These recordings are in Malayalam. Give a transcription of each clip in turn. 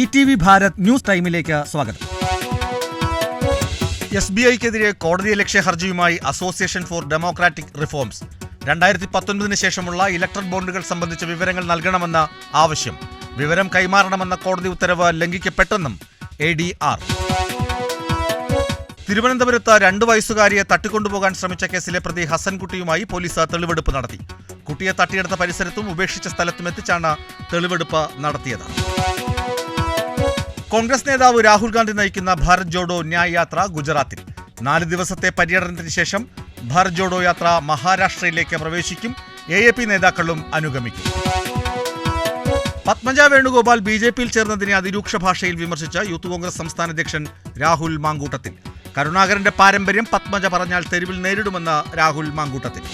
E T V Bharat news ടൈമിലേക്ക് സ്വാഗതം. എസ് ബി ഐക്കെതിരെ കോടതിയലക്ഷ്യ ഹർജിയുമായി അസോസിയേഷൻ ഫോർ ഡെമോക്രാറ്റിക് റിഫോംസ്. രണ്ടായിരത്തി പത്തൊൻപതിന് ശേഷമുള്ള ഇലക്ട്രൽ ബോണ്ടുകൾ സംബന്ധിച്ച വിവരങ്ങൾ നൽകണമെന്ന ആവശ്യം. വിവരം കൈമാറണമെന്ന കോടതി ഉത്തരവ് ലംഘിക്കപ്പെട്ടെന്നും എ ഡി ആർ. തിരുവനന്തപുരത്ത് രണ്ട് വയസ്സുകാരിയെ തട്ടിക്കൊണ്ടുപോകാൻ ശ്രമിച്ച കേസിലെ പ്രതി ഹസൻകുട്ടിയുമായി പോലീസ് തെളിവെടുപ്പ് നടത്തി. കുട്ടിയെ തട്ടിയെടുത്ത പരിസരത്തും ഉപേക്ഷിച്ച സ്ഥലത്തും എത്തിച്ചാണ് തെളിവെടുപ്പ് നടത്തിയത്. കോൺഗ്രസ് നേതാവ് രാഹുൽ ഗാന്ധി നയിക്കുന്ന ഭാരത് ജോഡോ ന്യായ് യാത്ര ഗുജറാത്തിൽ. നാല് ദിവസത്തെ പര്യടനത്തിന് ശേഷം ഭാരത് ജോഡോ യാത്ര മഹാരാഷ്ട്രയിലേക്ക് പ്രവേശിക്കും. എ എ പി നേതാക്കളും അനുഗമിക്കും. പത്മജ വേണുഗോപാൽ ബി ജെ പിയിൽ ചേർന്നതിനെ അതിരൂക്ഷ ഭാഷയിൽ വിമർശിച്ച യൂത്ത് കോൺഗ്രസ് സംസ്ഥാന അധ്യക്ഷൻ രാഹുൽ മാങ്കൂട്ടത്തിൽ. കരുണാകരന്റെ പാരമ്പര്യം പത്മജ പറഞ്ഞാൽ തെരുവിൽ നേരിടുമെന്ന് രാഹുൽ മാങ്കൂട്ടത്തിൽ.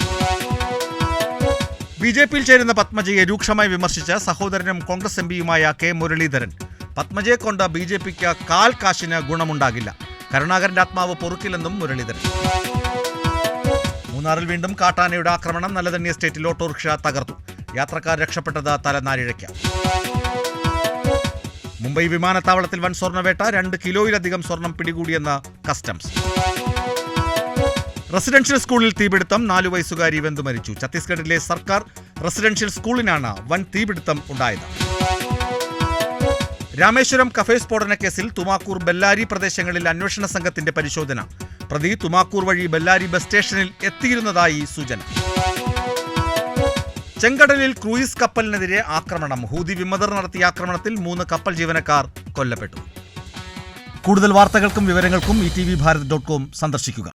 ബി ജെ പിയിൽ ചേരുന്ന പത്മജയെ രൂക്ഷമായി വിമർശിച്ച സഹോദരനും കോൺഗ്രസ് എം പിയുമായ കെ മുരളീധരൻ. പത്മജയെ കൊണ്ട് ബി ജെ പിക്ക് കാൽ കാശിന് ഗുണമുണ്ടാകില്ല. കരുണാകരന്റെ ആത്മാവ് പൊറുക്കില്ലെന്നും മുരളീധരൻ. മൂന്നാറിൽ വീണ്ടും കാട്ടാനയുടെ ആക്രമണം നല്ലതണ്ണി എസ്റ്റേറ്റിൽ ഓട്ടോറിക്ഷ തകർത്തു. യാത്രക്കാർ രക്ഷപ്പെട്ടത് തലനാരിഴയ്ക്ക്. മുംബൈ വിമാനത്താവളത്തിൽ വൻ സ്വർണവേട്ട രണ്ട് കിലോയിലധികം സ്വർണം പിടികൂടിയെന്ന് കസ്റ്റംസ്. റെസിഡൻഷ്യൽ സ്കൂളിൽ തീപിടുത്തം നാലു വയസ്സുകാരി വെന്തു മരിച്ചു. ഛത്തീസ്ഗഡിലെ സർക്കാർ റെസിഡൻഷ്യൽ സ്കൂളിനാണ് വൻ തീപിടുത്തം ഉണ്ടായത്. രാമേശ്വരം കഫേ സ്ഫോടന കേസിൽ തുമാക്കൂർ ബെല്ലാരി പ്രദേശങ്ങളിൽ അന്വേഷണ സംഘത്തിന്റെ പരിശോധന. പ്രതി തുമാക്കൂർ വഴി ബെല്ലാരി ബസ് സ്റ്റേഷനിൽ എത്തിയിരുന്നതായി സൂചന. ചെങ്കടലിൽ ക്രൂയിസ് കപ്പലിനെതിരെ ആക്രമണം. ഹൂതി വിമതർ നടത്തിയ ആക്രമണത്തിൽ മൂന്ന് കപ്പൽ ജീവനക്കാർ കൊല്ലപ്പെട്ടു. കൂടുതൽ വാർത്തകൾക്കും വിവരങ്ങൾക്കും E T V Bharat dot com സന്ദർശിക്കുക.